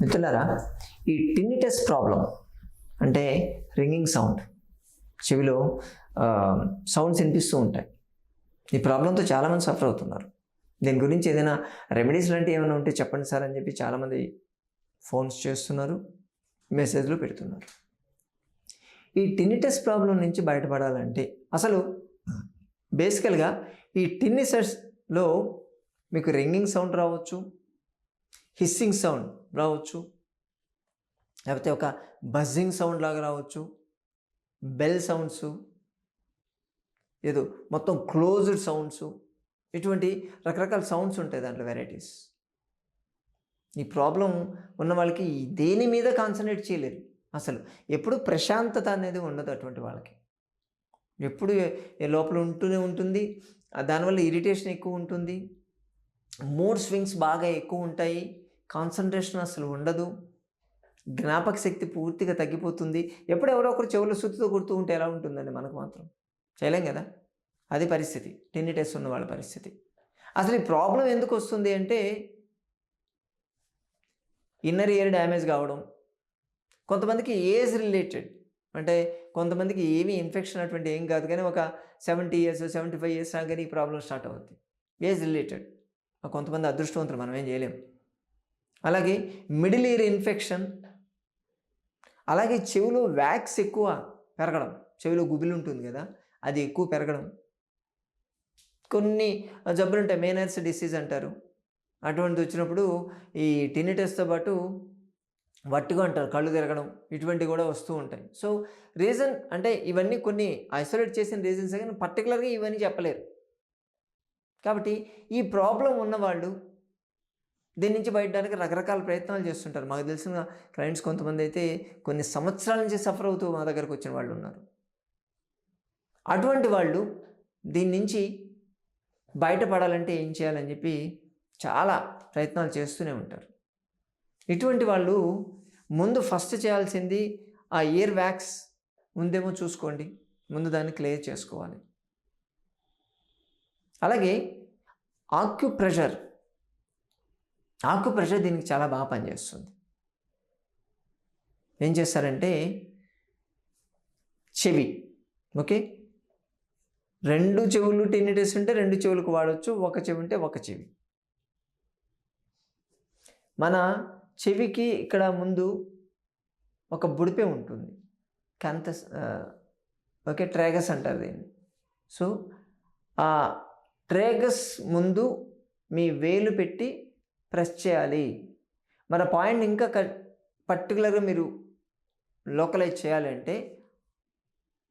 మిత్రులారా ఈ tinnitus problem అంటే రింగింగ్ సౌండ్. చెవిలో సౌండ్స్ వినిపిస్తూ ఉంటాయి. ఈ ప్రాబ్లంతో చాలామంది సఫర్ అవుతున్నారు. దీని గురించి ఏదైనా రెమెడీస్ లాంటివి ఏమైనా ఉంటే చెప్పండి సార్ అని చెప్పి చాలామంది ఫోన్స్ చేస్తున్నారు మెసేజ్లు పెడుతున్నారు. ఈ టిన్నిటెస్ ప్రాబ్లం నుంచి బయటపడాలంటే అసలు బేసికల్గా ఈ టిన్నిసెస్లో మీకు రింగింగ్ సౌండ్ రావచ్చు హిస్సింగ్ సౌండ్ రావచ్చు. లేకపోతే ఒక బజ్జింగ్ సౌండ్ లాగా రావచ్చు. బెల్ సౌండ్స్ ఏదో మొత్తం క్లోజ్డ్ సౌండ్స్ ఇటువంటి రకరకాల సౌండ్స్ ఉంటాయి దాంట్లో వెరైటీస్ ఈ ప్రాబ్లం ఉన్న వాళ్ళకి దేని మీద కాన్సన్ట్రేట్ చేయలేరు. అసలు ఎప్పుడు ప్రశాంతత అనేది ఉండదు అటువంటి వాళ్ళకి. ఎప్పుడు ఏ లోపల ఉంటూనే ఉంటుంది. దానివల్ల ఇరిటేషన్ ఎక్కువ ఉంటుంది. మూడ్ స్వింగ్స్ బాగా ఎక్కువ ఉంటాయి. కాన్సన్ట్రేషన్ అసలు ఉండదు. జ్ఞాపక శక్తి పూర్తిగా తగ్గిపోతుంది. ఎప్పుడు ఎవరో ఒకరు చెవులు సుత్తితో కొడుతూ ఉంటే ఎలా ఉంటుందండి మనకు మాత్రం? చేయలేం కదా? అది పరిస్థితి. టెన్నిటెస్ ఉన్న వాళ్ళ పరిస్థితి. అసలు ఈ ప్రాబ్లం ఎందుకు వస్తుంది అంటే ఇన్నర్ ఇయర్ డ్యామేజ్ కావడం. కొంతమందికి ఏజ్ రిలేటెడ్. అంటే కొంతమందికి ఏమీ ఇన్ఫెక్షన్ అటువంటి ఏం కాదు కానీ ఒక seventy years seventy five years రాగానే ఈ ప్రాబ్లం స్టార్ట్ అవుతుంది ఏజ్ రిలేటెడ్. కొంతమంది అదృష్టవంతులు మనం ఏం చేయలేం. అలాగే మిడిల్ ఇయర్ ఇన్ఫెక్షన్ అలాగే చెవిలో వ్యాక్స్ ఎక్కువ పెరగడం చెవిలో గుబిలు ఉంటుంది కదా అది ఎక్కువ పెరగడం. కొన్ని జబ్బులు ఉంటాయి మేనర్స్ డిసీజ్ అంటారు. అటువంటిది వచ్చినప్పుడు ఈ టినిటస్తో పాటు వట్టుగా అంటారు కళ్ళు తిరగడం ఇటువంటివి కూడా వస్తూ ఉంటాయి. సో రీజన్ అంటే ఇవన్నీ కొన్ని ఐసోలేట్ చేసిన రీజన్స్ కానీ పర్టికులర్గా ఇవన్నీ చెప్పలేరు. కాబట్టి ఈ ప్రాబ్లం ఉన్నవాళ్ళు దీని నుంచి బయటడానికి రకరకాల ప్రయత్నాలు చేస్తుంటారు. మాకు తెలిసిన క్లయింట్స్ కొంతమంది అయితే కొన్ని సంవత్సరాల నుంచి సఫర్ అవుతూ మా దగ్గరకు వచ్చిన వాళ్ళు ఉన్నారు. అటువంటి వాళ్ళు దీని నుంచి బయటపడాలంటే ఏం చేయాలని చెప్పి చాలా ప్రయత్నాలు చేస్తూనే ఉంటారు. ఇటువంటి వాళ్ళు ముందు ఫస్ట్ చేయాల్సింది ఆ ఇయర్ వ్యాక్స్ ఉందేమో చూసుకోండి. ముందు దాన్ని క్లియర్ చేసుకోవాలి. అలాగే ఆక్యుప్రెషర్ ప్రెషర్ ప్రెషర్ దీనికి చాలా బాగా పనిచేస్తుంది. ఏం చేస్తారంటే చెవి ఓకే? రెండు చెవులు టెన్నిటెస్ ఉంటే రెండు చెవులకు వాడవచ్చు ఒక చెవి ఉంటే ఒక చెవి. మన చెవికి ఇక్కడ ముందు ఒక బుడిపే ఉంటుంది. కంత ఓకే? ట్రేగస్ అంటారు దీన్ని. సో ఆ ట్రేగస్ ముందు మీ వేలు పెట్టి ప్రెస్ చేయాలి. మన పాయింట్ ఇంకా క పర్టికులర్గా మీరు లోకలైజ్ చేయాలంటే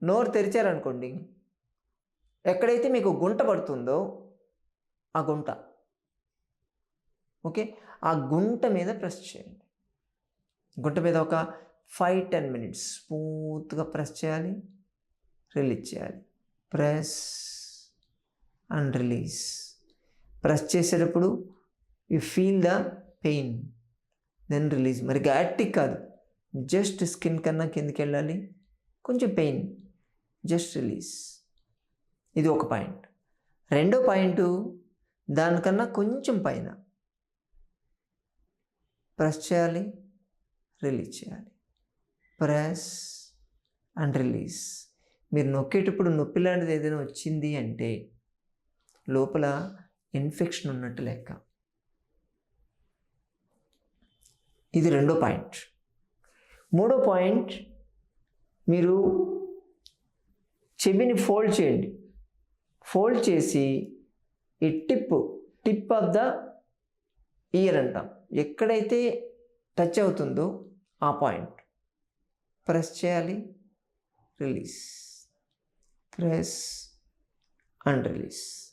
నోరు తెరిచారనుకోండి. ఎక్కడైతే మీకు గుంట పడుతుందో ఆ గుంట. ఓకే? ఆ గుంట మీద ప్రెస్ చేయండి. గుంట మీద ఒక ఫైవ్ టెన్ మినిట్స్ స్మూత్గా ప్రెస్ చేయాలి. రిలీజ్ చేయాలి. Press and release. ప్రెస్ చేసేటప్పుడు you feel the pain then release మరి గట్టికి కాదు. జస్ట్ స్కిన్ కన్నా కిందికి వెళ్ళాలి. కొంచెం పెయిన్ జస్ట్ రిలీజ్ ఇది ఒక పాయింట్ రెండో పాయింట్ దానికన్నా కొంచెం పైన ప్రెస్ చేయాలి రిలీజ్ చేయాలి. ప్రెస్ అండ్ రిలీజ్ మీరు నొక్కేటప్పుడు నొప్పి లాంటిది ఏదైనా వచ్చింది అంటే లోపల ఇన్ఫెక్షన్ ఉన్నట్టు లెక్క. ఇది రెండో పాయింట్. మూడో పాయింట్ మీరు చెవిని ఫోల్డ్ చేయండి. ఫోల్డ్ చేసి ఈ tip tip of the ear అంటాం. ఎక్కడైతే టచ్ అవుతుందో ఆ పాయింట్. ప్రెస్ చేయాలి రిలీజ్. Press and release.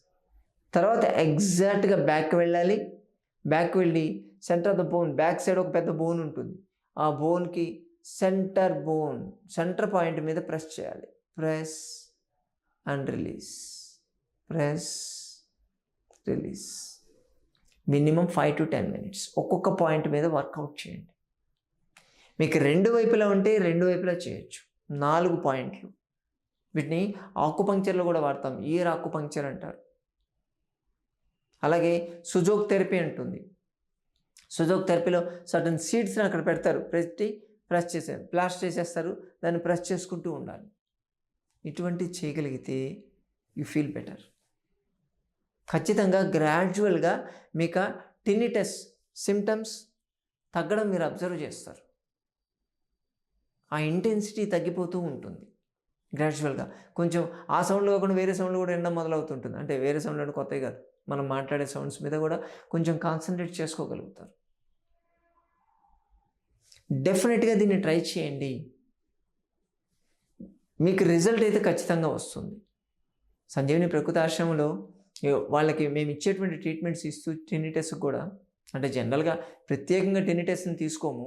తర్వాత ఎగ్జాక్ట్గా బ్యాక్ వెళ్ళాలి. బ్యాక్ వెళ్ళి centre of the bone back side ఒక పెద్ద బోన్ ఉంటుంది. ఆ బోన్కి సెంటర్ బోన్ సెంటర్ పాయింట్ మీద ప్రెస్ చేయాలి. Press and release. Press release. Minimum five to ten minutes. ఒక్కొక్క పాయింట్ మీద వర్కౌట్ చేయండి. మీకు రెండు వైపులా ఉంటే రెండు వైపులా చేయొచ్చు. నాలుగు పాయింట్లు. వీటిని ఆకుపంక్చర్లో కూడా వాడతాం. ఇయర్ ఆకుపంక్చర్ అంటారు. అలాగే సుజోక్ థెరపీ అంటుంది. సుజోక్ థెరపీలో సర్టన్ సీడ్స్ని అక్కడ పెడతారు. పెట్టి ప్రెస్ చేసారు ప్లాస్ట్ చేసేస్తారు. దాన్ని ప్రెస్ చేసుకుంటూ ఉండాలి. ఇటువంటి చేయగలిగితే యు ఫీల్ బెటర్. ఖచ్చితంగా గ్రాడ్యువల్గా మీకు టినిటస్ సిమ్టమ్స్ తగ్గడం మీరు అబ్జర్వ్ చేస్తారు. ఆ ఇంటెన్సిటీ తగ్గిపోతూ ఉంటుంది. గ్రాడ్యువల్గా కొంచెం ఆ సౌండ్లో కాకుండా వేరే సౌండ్లో కూడా వినడం మొదలవుతుంటుంది. అంటే వేరే సౌండ్ అంటే కొత్తవి కాదు. మనం మాట్లాడే సౌండ్స్ మీద కూడా కొంచెం కాన్సన్ట్రేట్ చేసుకోగలుగుతారు. డెఫినెట్గా దీన్ని ట్రై చేయండి. మీకు రిజల్ట్ అయితే ఖచ్చితంగా వస్తుంది. సంజీవిని ప్రకృతి ఆశ్రమంలో వాళ్ళకి మేము ఇచ్చేటువంటి ట్రీట్మెంట్స్ ఇస్తూ టెనిటెస్ కూడా అంటే జనరల్గా ప్రత్యేకంగా టెనిటెస్ని తీసుకోము.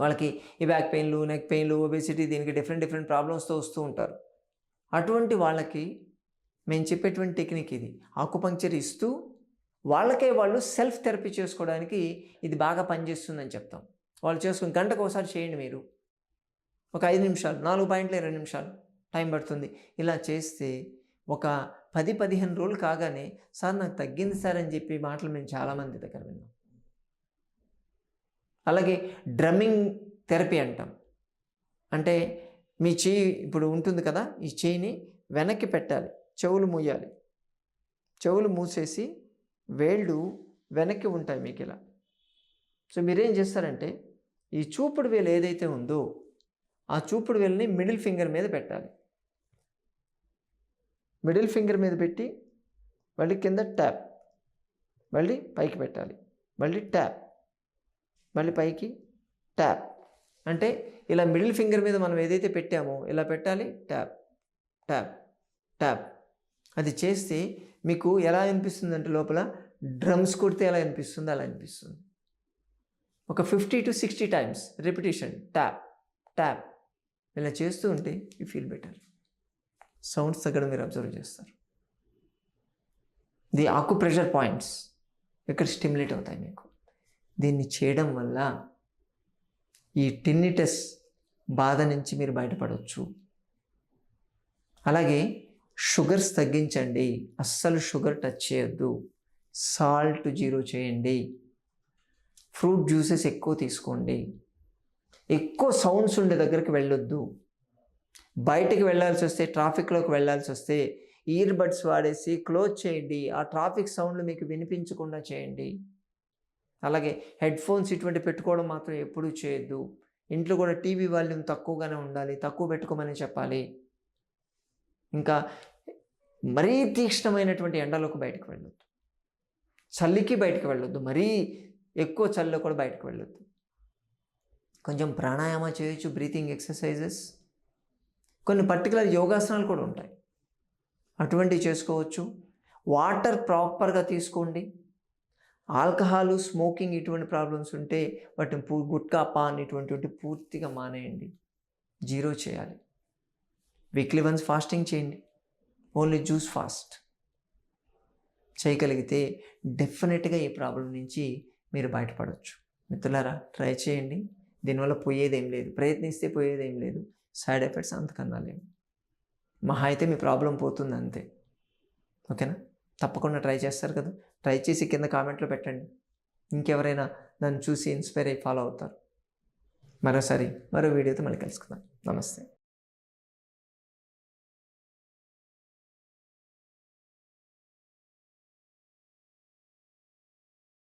వాళ్ళకి ఈ బ్యాక్ పెయిన్లు నెక్ పెయిన్లు ఒబేసిటీ దీనికి డిఫరెంట్ డిఫరెంట్ ప్రాబ్లమ్స్తో వస్తూ ఉంటారు. అటువంటి వాళ్ళకి మేము చెప్పేటువంటి టెక్నిక్ ఇది. ఆకుపంక్చర్ ఇస్తూ వాళ్ళకే వాళ్ళు సెల్ఫ్ థెరపీ చేసుకోవడానికి ఇది బాగా పనిచేస్తుందని చెప్తాం. వాళ్ళు చేసుకుని గంటకు ఒకసారి చేయండి మీరు. ఒక ఐదు నిమిషాలు నాలుగు పాయింట్లు ఇరవై నిమిషాలు టైం పడుతుంది. ఇలా చేస్తే ఒక పది పదిహేను రోజులు కాగానే సార్ నాకు తగ్గింది సార్ అని చెప్పి మాటలు మేము చాలామంది దగ్గర విన్నాం. అలాగే డ్రమ్మింగ్ థెరపీ అంటాం. అంటే మీ చేయి ఇప్పుడు ఉంటుంది కదా ఈ చేయిని వెనక్కి పెట్టాలి. చెవులు మూయాలి. చెవులు మూసేసి వేళ్ళు వెనక్కి ఉంటాయి మీకు ఇలా సో మీరేం చేస్తారంటే ఈ చూపుడు వేలు ఏదైతే ఉందో ఆ చూపుడు వేలుని మిడిల్ ఫింగర్ మీద పెట్టాలి. మిడిల్ ఫింగర్ మీద పెట్టి మళ్ళీ కింద ట్యాప్ మళ్ళీ పైకి పెట్టాలి. మళ్ళీ ట్యాప్ మళ్ళీ పైకి ట్యాప్. అంటే ఇలా మిడిల్ ఫింగర్ మీద మనం ఏదైతే పెట్టామో ఇలా పెట్టాలి ట్యాప్ ట్యాప్ ట్యాప్. అది చేస్తే మీకు ఎలా అనిపిస్తుంది అంటే లోపల డ్రమ్స్ కొడితే ఎలా అనిపిస్తుంది? అలా అనిపిస్తుంది. ఒక fifty to sixty times repetition tap tap. ఇలా చేస్తూ ఉంటే యూ ఫీల్ బెటర్. సౌండ్స్ తగ్గడం మీరు అబ్జర్వ్ చేస్తారు. ది ఆకు ప్రెషర్ పాయింట్స్ ఇక్కడ స్టిమ్యులేట్ అవుతాయి మీకు? దీన్ని చేయడం వల్ల ఈ టిన్నిటస్ బాధ నుంచి మీరు బయటపడవచ్చు. అలాగే షుగర్స్ తగ్గించండి. అస్సలు షుగర్ టచ్ చేయొద్దు. సాల్ట్ జీరో చేయండి. ఫ్రూట్ జ్యూసెస్ ఎక్కువ తీసుకోండి. ఎక్కువ సౌండ్స్ ఉండే దగ్గరికి వెళ్ళొద్దు. బయటికి వెళ్ళాల్సి వస్తే ట్రాఫిక్లోకి వెళ్ళాల్సి వస్తే ఇయర్ బడ్స్ వాడేసి క్లోజ్ చేయండి. ఆ ట్రాఫిక్ సౌండ్లు మీకు వినిపించకుండా చేయండి. అలాగే హెడ్ ఫోన్స్ ఇటువంటి పెట్టుకోవడం మాత్రం ఎప్పుడూ చేయొద్దు. ఇంట్లో కూడా టీవీ వాల్యూమ్ తక్కువగానే ఉండాలి. తక్కువ పెట్టుకోమని చెప్పాలి. ఇంకా మరీ తీక్ష్ణమైనటువంటి ఎండలోకి బయటకు వెళ్ళొద్దు. చలికి బయటకు వెళ్ళొద్దు. మరీ ఎక్కువ చలిలో కూడా బయటకు వెళ్ళొద్దు. కొంచెం ప్రాణాయామ చేయొచ్చు బ్రీతింగ్ ఎక్సర్సైజెస్. కొన్ని పర్టికులర్ యోగాసనాలు కూడా ఉంటాయి. అటువంటివి చేసుకోవచ్చు. వాటర్ ప్రాపర్గా తీసుకోండి. ఆల్కహాల్ స్మోకింగ్ ఇటువంటి ప్రాబ్లమ్స్ ఉంటే వాటిని పూ గుట్కా పాన్ ఇటువంటి పూర్తిగా మానేయండి. జీరో చేయాలి. వీక్లీ వన్స్ ఫాస్టింగ్ చేయండి. ఓన్లీ జ్యూస్ ఫాస్ట్ చేయగలిగితే డెఫినెట్గా ఈ ప్రాబ్లం నుంచి మీరు బయటపడవచ్చు మిత్రులారా ట్రై చేయండి. దీనివల్ల పోయేదేం లేదు. ప్రయత్నిస్తే పోయేదేం లేదు. సైడ్ ఎఫెక్ట్స్ అంతకన్నా లేవు. మహా అయితే మీ ప్రాబ్లం పోతుంది అంతే. ఓకేనా? తప్పకుండా ట్రై చేస్తారు కదా. ట్రై చేసి కింద కామెంట్లో పెట్టండి. ఇంకెవరైనా దాన్ని చూసి ఇన్స్పైర్ అయ్యి ఫాలో అవుతారు. మరోసారి మరో వీడియోతో మళ్ళీ కలుసుకుందాం. నమస్తే.